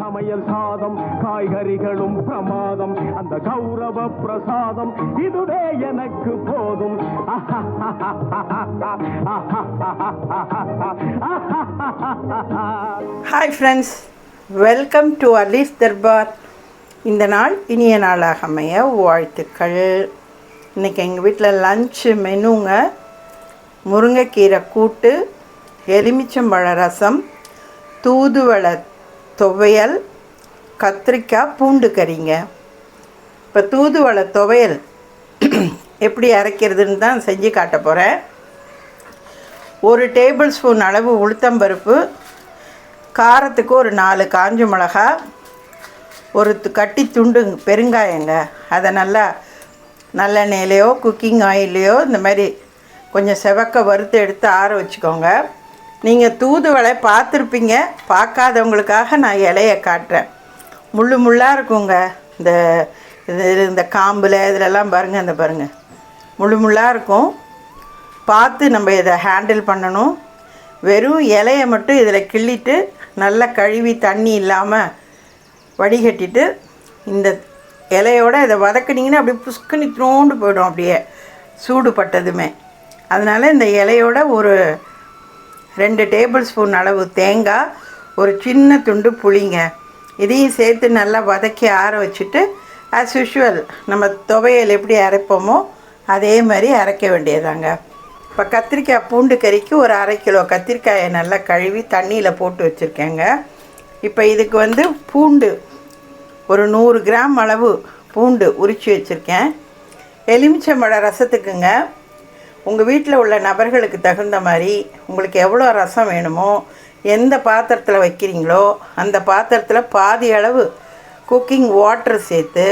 சமையல் சாதம் காய்கறிகளும் பிரமாதம் அந்த கௌரவ பிரசாதம் இதுவே எனக்கு போதும். Hi friends welcome to Ali's Darbar இந்த நாள் இனிய நாளாக அமைய வாழ்த்துக்கள். இன்றைக்கி எங்கள் வீட்டில் லஞ்சு மெனுங்க முருங்கைக்கீரை கூட்டு எலுமிச்சம்பழ ரசம் தூதுவளை துவையல் கத்திரிக்காய் பூண்டு கறிங்க. இப்போ தூதுவளை துவையல் எப்படி அரைக்கிறதுன்னு தான் செஞ்சு காட்ட போகிறேன் ஒரு டேபிள் ஸ்பூன் அளவு உளுத்தம்பருப்பு காரத்துக்கு ஒரு நாலு காஞ்ச மிளகா ஒரு து- கட்டி துண்டு பெருங்காயங்க. அதை நல்லா நல்லெண்ணெயிலையோ குக்கிங் ஆயிலையோ இந்த மாதிரி கொஞ்சம் செவக்க வறுத்து எடுத்து ஆற வச்சுக்கோங்க. நீங்கள் தூதுவளை பார்த்துருப்பீங்க. பார்க்காதவங்களுக்காக நான் இலைய காட்டுறேன். முள்ளு முள்ளாக இருக்குங்க. இந்த இது இந்த காம்பில் இதிலெல்லாம் பாருங்கள் இந்த பாருங்கள் முள்ளு முள்ளாக இருக்கும். பார்த்து நம்ம இதை ஹேண்டில் பண்ணணும். வெறும் இலையை மட்டும் இதில் கிள்ளிட்டு நல்லா கழுவி தண்ணி இல்லாமல் வடிகட்டிட்டு இந்த இலையோட இதை வதக்குனீங்கன்னா அப்படியே புஷ்குனி த்ரோண்டு போயிடும் அப்படியே சூடுபட்டதுமே. அதனால் இந்த இலையோட ஒரு ரெண்டு டேபிள் ஸ்பூன் அளவு தேங்காய் ஒரு சின்ன துண்டு புளிங்க. இதையும் சேர்த்து நல்லா வதக்கி ஆற வச்சுட்டு ஆஸ் யூஷுவல் நம்ம துவையல் எப்படி அரைப்போமோ அதே மாதிரி அரைக்க வேண்டியதாங்க இப்போ கத்திரிக்காய் பூண்டு கறிக்கு ஒரு அரை கிலோ கத்திரிக்காயை நல்லா கழுவி தண்ணியில் போட்டு வச்சுருக்கேங்க. இப்போ இதுக்கு வந்து பூண்டு ஒரு நூறு கிராம் அளவு பூண்டு உரித்து வச்சுருக்கேன். எலுமிச்சம்பழ ரசத்துக்குங்க. உங்கள் வீட்டில் உள்ள நபர்களுக்கு தகுந்த மாதிரி உங்களுக்கு எவ்வளோ ரசம் வேணுமோ எந்த பாத்திரத்தில் வைக்கிறீங்களோ அந்த பாத்திரத்தில் பாதி அளவு குக்கிங் வாட்டர் சேர்த்து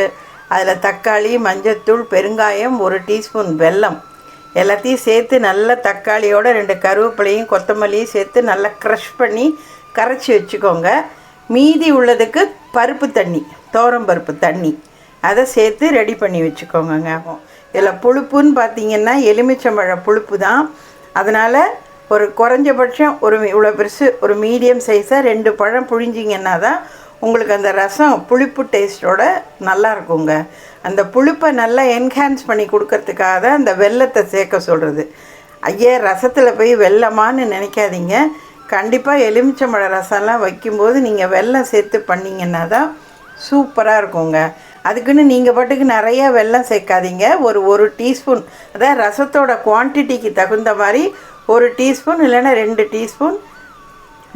அதில் தக்காளி மஞ்சத்தூள் பெருங்காயம் ஒரு டீஸ்பூன் வெல்லம் எல்லாத்தையும் சேர்த்து நல்ல தக்காளியோட ரெண்டு கருவேப்பிலையும் கொத்தமல்லியும் சேர்த்து நல்லா க்ரஷ் பண்ணி கரைச்சி வச்சுக்கோங்க. மீதி உள்ளதுக்கு பருப்பு தண்ணி பருப்பு தண்ணி. அதை சேர்த்து ரெடி பண்ணி வச்சுக்கோங்க இதில் புழுப்புன்னு பார்த்தீங்கன்னா எலுமிச்சம்பழ புழுப்பு தான். அதனால் ஒரு குறைஞ்சபட்சம் ஒரு இவ்வளோ பெருசு ஒரு மீடியம் சைஸாக ரெண்டு பழம் புழிஞ்சிங்கன்னா தான் உங்களுக்கு அந்த ரசம் புளிப்பு டேஸ்ட்டோட நல்லா இருக்குங்க. அந்த புளிப்பை நல்லா என்ஹான்ஸ் பண்ணி கொடுக்கறதுக்காக தான் அந்த வெல்லத்தை சேர்க்க சொல்கிறது ஐயா ரசத்தில் போய் வெல்லமான்னு நினைக்காதீங்க. கண்டிப்பாக எலுமிச்சம்பழ ரசம்லாம் வைக்கும்போது நீங்கள் வெல்லம் சேர்த்து பண்ணிங்கன்னா தான் சூப்பராக இருக்குங்க. அதுக்குன்னு நீங்கள் பாட்டுக்கு நிறைய வெல்லம் சேர்க்காதீங்க. ஒரு ஒரு டீஸ்பூன் அதாவது ரசத்தோட குவான்டிட்டிக்கு தகுந்த மாதிரி ஒரு டீஸ்பூன் இல்லைன்னா ரெண்டு டீஸ்பூன்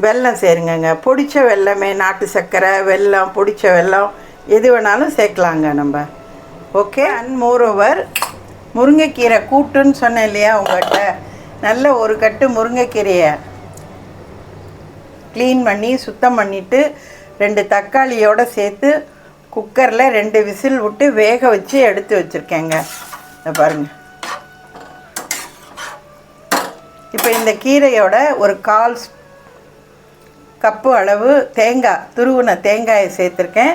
வெல்லம் சேருங்கங்க. பிடிச்ச வெல்லமே நாட்டு சர்க்கரை வெல்லம் பிடிச்ச வெல்லம் எது வேணாலும் சேர்க்கலாங்க நம்ம. ஓகே அண்ட் மோரோவர் முருங்கைக்கீரை கூட்டுன்னு சொன்னேன் இல்லையா உங்கள்கிட்ட? நல்ல ஒரு கட்டு முருங்கைக்கீரையை க்ளீன் பண்ணி சுத்தம் பண்ணிவிட்டு ரெண்டு தக்காளியோடு சேர்த்து குக்கரில் ரெண்டு விசில் விட்டு வேக வச்சு எடுத்து வச்சுருக்கேங்க. இதை பாருங்கள் இப்போ இந்த கீரையோட ஒரு கால் கப்பு அளவு தேங்காய் துருவின தேங்காயை சேர்த்துருக்கேன்.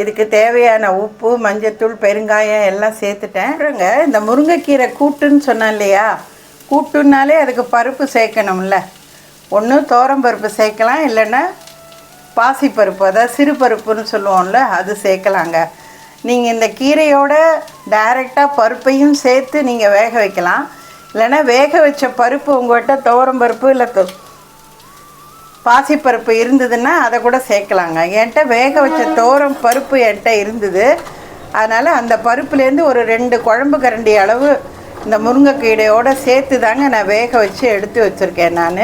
இதுக்கு தேவையான உப்பு மஞ்சத்தூள் பெருங்காயம் எல்லாம் சேர்த்துட்டேன். அப்புறங்க இந்த முருங்கைக்கீரை கூட்டுன்னு சொன்னேன் இல்லையா? கூட்டுன்னாலே அதுக்கு பருப்பு சேர்க்கணும்ல. ஒன்று பருப்பு சேர்க்கலாம் இல்லைன்னா பாசிப்பருப்பு அதாவது சிறு பருப்புன்னு சொல்லுவோம்ல அது சேர்க்கலாங்க. நீங்கள் இந்த கீரையோட டைரெக்டாக பருப்பையும் சேர்த்து நீங்கள் வேக வைக்கலாம். இல்லைன்னா வேக வச்ச பருப்பு உங்கள்கிட்ட துவரம் பருப்பு இல்லை தொ பாசிப்பருப்பு இருந்ததுன்னா அதை கூட சேர்க்கலாங்க. என்கிட்ட வேக வச்ச தோரம் பருப்பு என்கிட்ட இருந்தது. அதனால் அந்த பருப்புலேருந்து ஒரு ரெண்டு குழம்பு கரண்டி அளவு இந்த முருங்கைக்கீரையோட சேர்த்து தாங்க நான் வேக வச்சு எடுத்து வச்சுருக்கேன் நான்.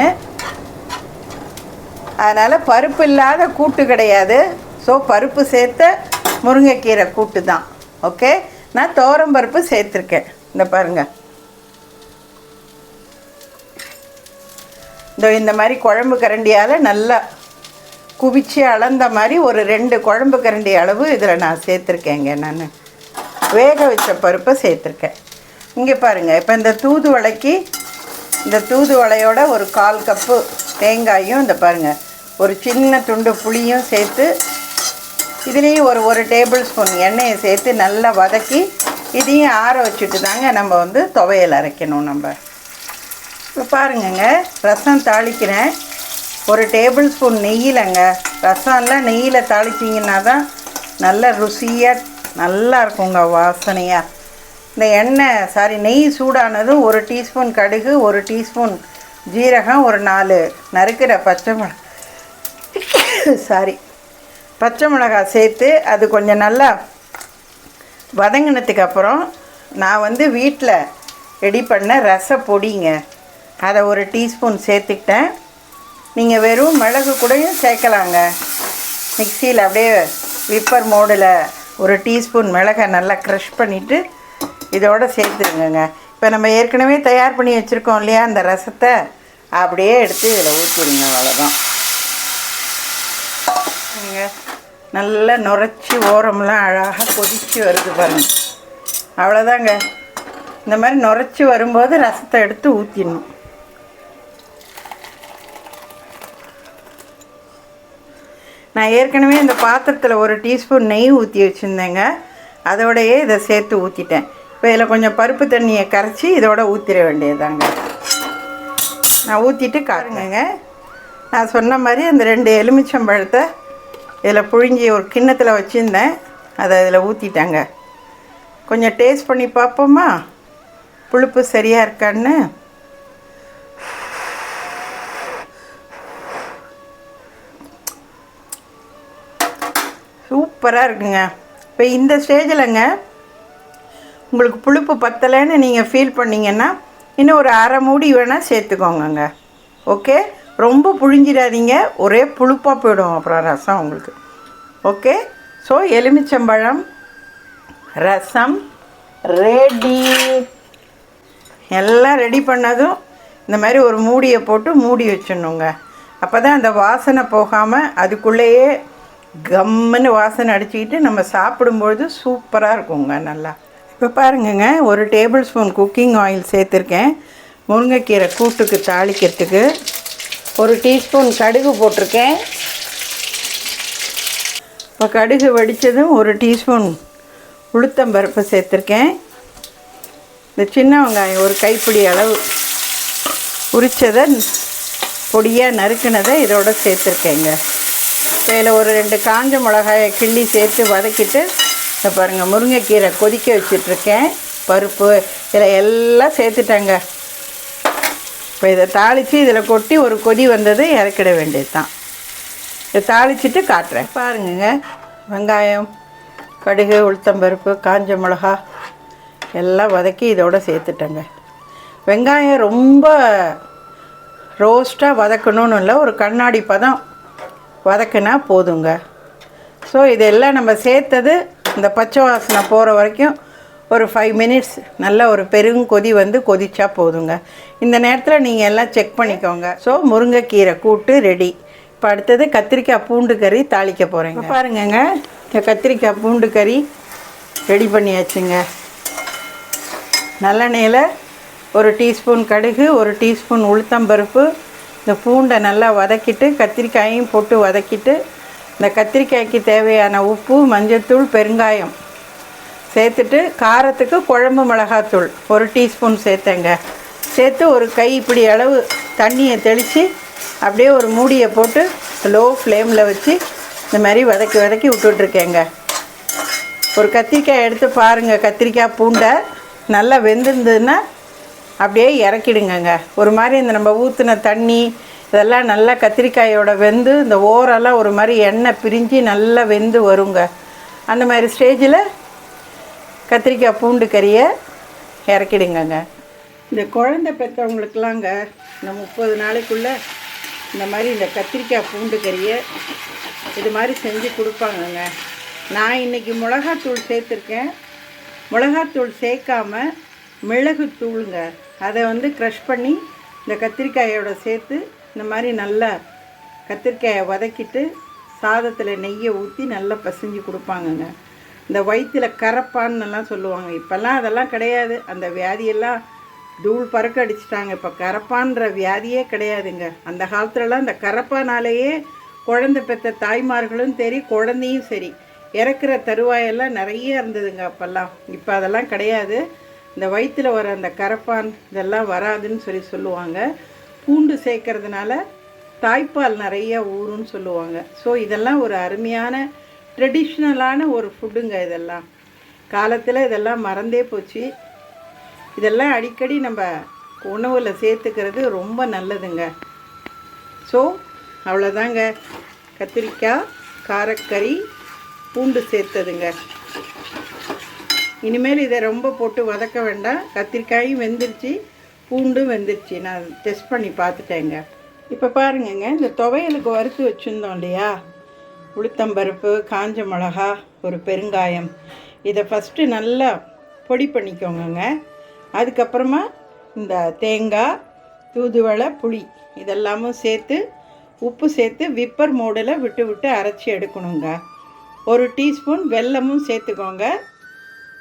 அதனால் பருப்பு இல்லாத கூட்டு கிடையாது. ஸோ பருப்பு சேர்த்த முருங்கைக்கீரை கூட்டு தான். ஓகே நான் தோரம்பருப்பு சேர்த்துருக்கேன். இந்த பாருங்கள் இந்த இந்த மாதிரி குழம்பு கரண்டியால் நல்லா குவிச்சு அளந்த மாதிரி ஒரு ரெண்டு குழம்பு கரண்டி அளவு இதில் நான் சேர்த்துருக்கேங்க நான். வேக வச்ச பருப்பை சேர்த்துருக்கேன். இங்கே பாருங்கள் இப்போ இந்த தூதுவளைக்கு இந்த தூதுவளையோட ஒரு கால் கப்பு தேங்காயும் இந்த பாருங்கள் ஒரு சின்ன துண்டு புளியும் சேர்த்து இதுலேயும் ஒரு ஒரு டேபிள் ஸ்பூன் எண்ணெயை சேர்த்து நல்லா வதக்கி இதையும் ஆற வச்சுட்டு தாங்க நம்ம வந்து துவையல் அரைக்கணும் நம்ம. இப்போ பாருங்கங்க ரசம் தாளிக்கிறேன். ஒரு டேபிள் ஸ்பூன் நெய்யிலங்க. ரசம்லாம் நெய்யில் தாளிச்சிங்கன்னா தான் நல்ல ருசியாக நல்லா இருக்குங்க வாசனையாக இந்த எண்ணெய் சாரி நெய் சூடானதும் ஒரு டீஸ்பூன் கடுகு ஒரு டீஸ்பூன் ஜீரகம் ஒரு நாலு நறுக்கிற பச்சை மிளகா. சாரி. பச்சை மிளகாய் சேர்த்து அது கொஞ்சம் நல்லா வதங்கினதுக்கு அப்புறம் நான் வந்து வீட்டில் ரெடி பண்ண ரச பொடிங்க. அதை ஒரு டீஸ்பூன் சேர்த்துக்கிட்டேன். நீங்கள் வெறும் மிளகு கூடயும் சேர்க்கலாங்க. மிக்சியில் அப்படியே விப்பர் மோடில் ஒரு டீஸ்பூன் மிளகை நல்லா க்ரஷ் பண்ணிவிட்டு இதோடு சேர்த்துருங்கங்க. இப்போ நம்ம ஏற்கனவே தயார் பண்ணி வச்சுருக்கோம் இல்லையா அந்த ரசத்தை? அப்படியே எடுத்து இதில் ஊற்றிடுங்க அவ்வளோதான் பாருங்க நல்லா நுரைச்சி ஓரம்லாம் அழகாக கொதிச்சு வருது பாருங்க. அவ்வளோதாங்க இந்த மாதிரி நுரைச்சி வரும்போது ரசத்தை எடுத்து ஊற்றிடணும் நான் ஏற்கனவே இந்த பாத்திரத்தில் ஒரு டீஸ்பூன் நெய் ஊற்றி வச்சுருந்தேங்க. அதோடையே இதை சேர்த்து ஊற்றிட்டேன் இப்போ இதில் கொஞ்சம் பருப்பு தண்ணியை கரைச்சி இதோட ஊற்றிட வேண்டியதுதாங்க. நான் ஊற்றிட்டு காருங்கங்க நான் சொன்ன மாதிரி அந்த ரெண்டு எலுமிச்சம்பழத்தை இதில் புழிஞ்சி ஒரு கிண்ணத்தில் வச்சுருந்தேன். அதை இதில் ஊற்றிட்டேங்க கொஞ்சம் டேஸ்ட் பண்ணி பார்ப்போமா? புளிப்பு சரியாக இருக்கான்னு. சூப்பராக இருக்குங்க. இப்போ இந்த ஸ்டேஜில்ங்க உங்களுக்கு புளிப்பு பத்தலைன்னு நீங்கள் ஃபீல் பண்ணிங்கன்னா இன்னும் ஒரு அரை மூடி வேணால் சேர்த்துக்கோங்கங்க. ஓகே? ரொம்ப புழிஞ்சிடாதீங்க ஒரே புளிப்பாக போயிடும் அப்புறம் ரசம் உங்களுக்கு. ஓகே ஸோ எலுமிச்சம்பழம் ரசம் ரெடி எல்லாம் ரெடி பண்ணதும் இந்த மாதிரி ஒரு மூடியை போட்டு மூடி வச்சிடணுங்க. அப்போ தான் அந்த வாசனை போகாமல் அதுக்குள்ளேயே கம்முன்னு வாசனை அடிச்சுக்கிட்டு நம்ம சாப்பிடும்பொழுது சூப்பராக இருக்குங்க நல்லா. இப்போ பாருங்கங்க ஒரு டேபிள் ஸ்பூன் குக்கிங் ஆயில் சேர்த்துருக்கேன். முருங்கைக்கீரை கூட்டுக்கு தாளிக்கிறதுக்கு. ஒரு டீஸ்பூன் கடுகு போட்டிருக்கேன். இப்போ கடுகு வடித்ததும் ஒரு டீஸ்பூன் உளுத்தம்பருப்பு சேர்த்துருக்கேன். இந்த சின்ன வெங்காயம் ஒரு கைப்பிடி அளவு உரித்ததை பொடியாக நறுக்குனதை இதோட சேர்த்துருக்கேங்க. இதில் ஒரு ரெண்டு காஞ்ச மிளகாயை கிள்ளி சேர்த்து வதக்கிட்டு இதை பாருங்கள் முருங்கைக்கீரை கொதிக்க வச்சிட்ருக்கேன். பருப்பு இதில் எல்லாம் சேர்த்துட்டேங்க. இப்போ இதை தாளித்து இதில் கொட்டி ஒரு கொதி வந்தது இறக்கிட வேண்டியது தான் இதை தாளிச்சிட்டு காட்டுறேன். பாருங்கங்க வெங்காயம் கடுகு உளுத்தம்பருப்பு காஞ்ச மிளகா எல்லாம் வதக்கி இதோடு சேர்த்துட்டேங்க. வெங்காயம் ரொம்ப ரோஸ்ட்டாக வதக்கணும்னு இல்லை ஒரு கண்ணாடி பதம் வதக்குனா போதுங்க. ஸோ இதெல்லாம் நம்ம சேர்த்தது இந்த பச்சை வாசனை போகிற வரைக்கும் ஒரு ஃபைவ் மினிட்ஸ் நல்ல ஒரு பெருங்கொதி வந்து கொதிச்சா போதுங்க. இந்த நேரத்தில் நீங்கள் எல்லாம் செக் பண்ணிக்கோங்க. ஸோ முருங்கைக்கீரை கூட்டு ரெடி இப்போ அடுத்தது கத்திரிக்காய் பூண்டு கறி தாளிக்க போகிறேங்க பாருங்கங்க. இந்த கத்திரிக்காய் பூண்டு கறி ரெடி பண்ணியாச்சுங்க. நல்லெண்ணெயில் ஒரு டீஸ்பூன் கடுகு ஒரு டீஸ்பூன் உளுத்தம்பருப்பு இந்த பூண்டை நல்லா வதக்கிட்டு கத்திரிக்காயையும் போட்டு வதக்கிட்டு இந்த கத்திரிக்காய்க்கு தேவையான உப்பு மஞ்சள்தூள் பெருங்காயம் சேர்த்துட்டு காரத்துக்கு குழம்பு மிளகாத்தூள் ஒரு டீஸ்பூன் சேர்த்தேங்க. சேர்த்து ஒரு கை இப்படி அளவு தண்ணியை தெளித்து அப்படியே ஒரு மூடியை போட்டு லோ ஃப்ளேமில் வச்சு இந்த மாதிரி வதக்கி வதக்கி விட்டுட்ருக்கேங்க. ஒரு கத்திரிக்காய் எடுத்து பாருங்கள் கத்திரிக்காய் பூண்டை நல்லா வெந்திருந்ததுன்னா அப்படியே இறக்கிடுங்கங்க. ஒரு மாதிரி இந்த நம்ம ஊற்றின தண்ணி இதெல்லாம் நல்லா கத்திரிக்காயோட வெந்து இந்த ஓரெல்லாம் ஒரு மாதிரி எண்ணெய் பிரிஞ்சு நல்லா வெந்து வருங்க. அந்த மாதிரி ஸ்டேஜில் கத்திரிக்காய் பூண்டு கறியை இறக்கிடுங்கங்க. இந்த குழந்தை பெற்றவங்களுக்கெல்லாங்க இந்த முப்பது நாளைக்குள்ளே இந்த மாதிரி இந்த கத்திரிக்காய் பூண்டு கறியை இது மாதிரி செஞ்சு கொடுப்பாங்கங்க. நான் இன்றைக்கி மிளகாத்தூள் சேர்த்துருக்கேன். மிளகாத்தூள் சேர்க்காம மிளகுத்தூளுங்க அதை வந்து க்ரஷ் பண்ணி இந்த கத்திரிக்காயோட சேர்த்து இந்த மாதிரி நல்லா கத்திரிக்காயை வதக்கிட்டு சாதத்தில் நெய்யை ஊற்றி நல்லா பசைஞ்சு கொடுப்பாங்கங்க. இந்த வயிற்றில் கரப்பான்னுலாம் சொல்லுவாங்க. இப்போல்லாம் அதெல்லாம் கிடையாது. அந்த வியாதியெல்லாம் தூள் பறக்க அடிச்சிட்டாங்க. இப்போ கரப்பான்ற வியாதியே கிடையாதுங்க. அந்த காலத்துலலாம் அந்த கரப்பானாலேயே குழந்தை பெற்ற தாய்மார்களும் சரி குழந்தையும் சரி இறக்குற தருவாயெல்லாம் நிறைய இருந்ததுங்க அப்போல்லாம். இப்போ அதெல்லாம் கிடையாது. இந்த வயிற்றில் வர அந்த கரப்பான் இதெல்லாம் வராதுன்னு சொல்லி சொல்லுவாங்க. பூண்டு சேர்க்கறதுனால தாய்ப்பால் நிறைய ஊறுன்னு சொல்லுவாங்க. ஸோ இதெல்லாம் ஒரு அருமையான ட்ரெடிஷ்னலான ஒரு ஃபுட்டுங்க இதெல்லாம். காலத்தில் இதெல்லாம் மறந்தே போச்சு. இதெல்லாம் அடிக்கடி நம்ம உணவில் சேர்த்துக்கிறது ரொம்ப நல்லதுங்க. ஸோ அவ்வளோதாங்க. கத்திரிக்காய் காரக்கறி பூண்டு சேர்த்ததுங்க. இனிமேல் இதை ரொம்ப போட்டு வதக்க வேண்டாம். கத்திரிக்காயும் வெந்துருச்சு பூண்டும் வெந்துருச்சு. நான் டெஸ்ட் பண்ணி பார்த்துட்டேங்க. இப்போ பாருங்கங்க இந்த துவையலுக்கு வறுத்து வச்சுருந்தோம் இல்லையா? உளுத்தம்பருப்பு காஞ்ச மிளகா ஒரு பெருங்காயம். இதை ஃபஸ்ட்டு நல்லா பொடி பண்ணிக்கோங்கங்க. அதுக்கப்புறமா இந்த தேங்காய் தூதுவளை புளி இதெல்லாமும் சேர்த்து உப்பு சேர்த்து விப்பர் மோடில் விட்டு விட்டு அரைச்சி எடுக்கணுங்க. ஒரு டீஸ்பூன் வெல்லமும் சேர்த்துக்கோங்க.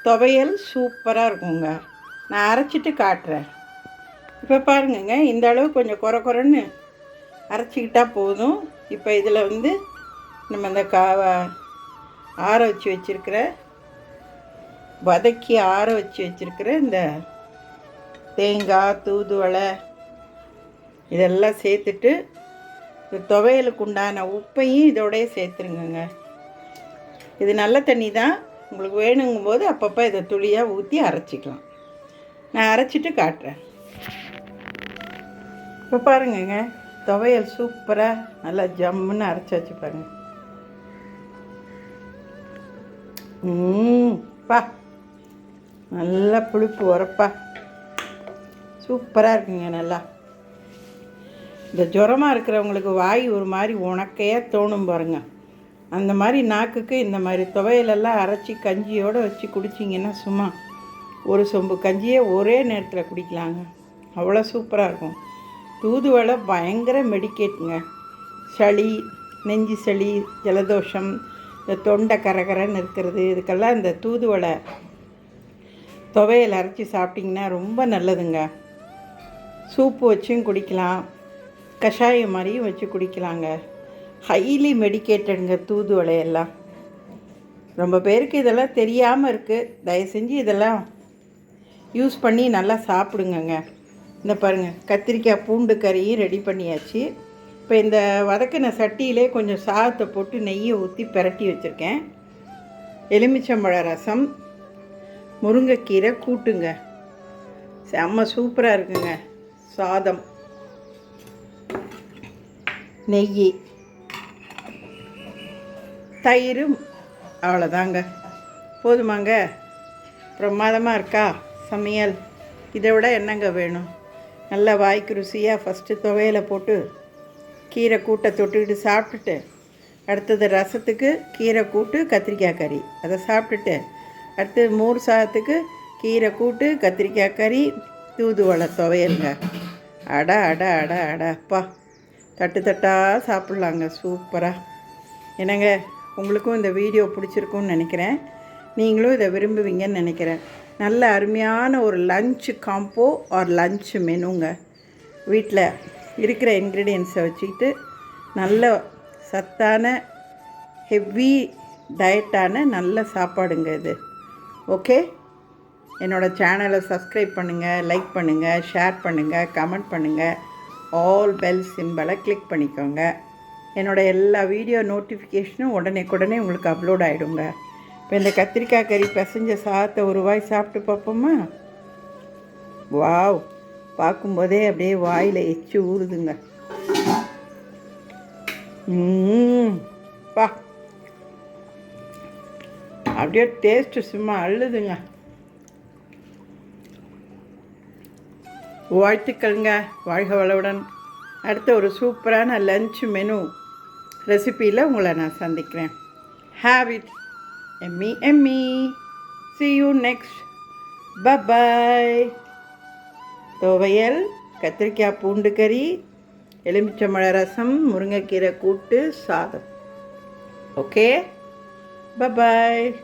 துவையல் சூப்பராக இருக்குங்க. நான் அரைச்சிட்டு காட்டுறேன். இப்போ பாருங்கங்க இந்த அளவு கொஞ்சம் குறை குறைன்னு அரைச்சிக்கிட்டால் போதும். இப்போ இதில் வந்து நம்ம இந்த கா ஆற வச்சு வச்சுருக்கிற வதக்கி ஆற வச்சு வச்சுருக்கிற இந்த தேங்காய் தூதுவளை இதெல்லாம் சேர்த்துட்டு இந்த துவையலுக்கு உண்டான உப்பையும் இதோடய சேர்த்துருங்கங்க. இது நல்ல தண்ணி தான். உங்களுக்கு வேணுங்கும் போது அப்பப்போ இதை துளியாக ஊற்றி அரைச்சிக்கலாம். நான் அரைச்சிட்டு காட்டுறேன். இப்போ பாருங்கங்க துவையல் சூப்பராக நல்லா ஜம்முன்னு அரைச்சி வச்சு பாருங்க. பா. நல்லா புளிப்பு உரப்பா சூப்பராக இருக்குங்க நல்லா. இந்த ஜுரமாக இருக்கிறவங்களுக்கு வாய் ஒரு மாதிரி உணக்கையாக தோணும் பாருங்க. அந்த மாதிரி நாக்குக்கு இந்த மாதிரி துவையலெல்லாம் அரைச்சி கஞ்சியோடு வச்சு குடிச்சிங்கன்னா சும்மா ஒரு சொம்பு கஞ்சியே ஒரே நேரத்தில் குடிக்கலாங்க. அவ்வளோ சூப்பராக இருக்கும். தூதுவளை பயங்கர மெடிக்கேட்டுங்க சளி நெஞ்சு சளி ஜலதோஷம் இந்த தொண்டை கரகரன்னு இருக்கிறது இதுக்கெல்லாம் இந்த தூதுவளை துவையல் அரைச்சி சாப்பிட்டிங்கன்னா ரொம்ப நல்லதுங்க. சூப்பு வச்சும் குடிக்கலாம் கஷாயம் மாதிரியும் வச்சு குடிக்கலாங்க. ஹைலி மெடிக்கேட்டடுங்க தூதுவளையெல்லாம். ரொம்ப பேருக்கு இதெல்லாம் தெரியாமல் இருக்குது தயவு செஞ்சு இதெல்லாம் யூஸ் பண்ணி நல்லா சாப்பிடுங்கங்க. இந்த பாருங்கள் கத்திரிக்காய் பூண்டு கறியும் ரெடி பண்ணியாச்சு. இப்போ இந்த வதக்கின சட்டியிலே கொஞ்சம் சாதத்தை போட்டு நெய்யை ஊற்றி பிரட்டி வச்சுருக்கேன். எலுமிச்சம்பழ ரசம் முருங்கைக்கீரை கூட்டுங்க. செம்ம சூப்பராக இருக்குங்க சாதம். நெய். தயிர் அவ்வளோதாங்க. போதுமாங்க பிரமாதமாக இருக்கா சமையல்? இதை விட என்னங்க வேணும்? நல்லா வாய்க்கு ருசியாக ஃபஸ்ட்டு துவையில போட்டு கீரை கூட்டை தொட்டுக்கிட்டு சாப்பிட்டுட்டு அடுத்தது ரசத்துக்கு கீரை கூட்டு கத்திரிக்காய் கறி. அதை சாப்பிட்டுட்டு அடுத்தது மோர் சாதத்துக்கு கீரை கூட்டு கத்திரிக்காய் கறி தூதுவளை துவையலுங்க. அட அட அட அட அப்பா. தட்டு தட்டாக சாப்பிட்லாங்க சூப்பராக என்னங்க உங்களுக்கும் இந்த வீடியோ பிடிச்சிருக்கும்னு நினைக்கிறேன். நீங்களும் இதை விரும்புவீங்கன்னு நினைக்கிறேன். நல்ல அருமையான ஒரு லஞ்சு காம்போ ஆர் லஞ்சு மெனுங்க. வீட்டில் இருக்கிற இன்க்ரீடியன்ஸை வச்சுக்கிட்டு நல்ல சத்தான ஹெவி டயட்டான நல்ல சாப்பாடுங்க இது. ஓகே என்னோடய சேனலை சப்ஸ்கிரைப் பண்ணுங்கள் லைக் பண்ணுங்கள் ஷேர் பண்ணுங்கள் கமெண்ட் பண்ணுங்கள் ஆல் பெல் சிம்பலை கிளிக் பண்ணிக்கோங்க. என்னோடய எல்லா வீடியோ நோட்டிஃபிகேஷனும் உடனே உடனே உங்களுக்கு அப்லோட் ஆகிடுங்க இப்போ இந்த கத்திரிக்காய் கறி பிசைஞ்ச சாதத்தை ஒரு வாய் சாப்பிட்டு பார்ப்போமா? வாவ் பார்க்கும்போதே அப்படியே வாயில் எச்சு ஊறுதுங்க. பா. அப்படியே டேஸ்ட்டு சும்மா அழுதுங்க வாழ்த்துக்கள்ங்க வாழ்க வளவுடன் அடுத்த ஒரு சூப்பரான லஞ்ச் மெனு ரெசிப்பியில் உங்களை நான் சந்திக்கிறேன். Have it yummy yummy see you next bye bye துவையல் கத்திரிக்காய் பூண்டு கறி எலுமிச்சம்பழ ரசம் முருங்கைக்கீரை கூட்டு சாதம். ஓகே? பபாய்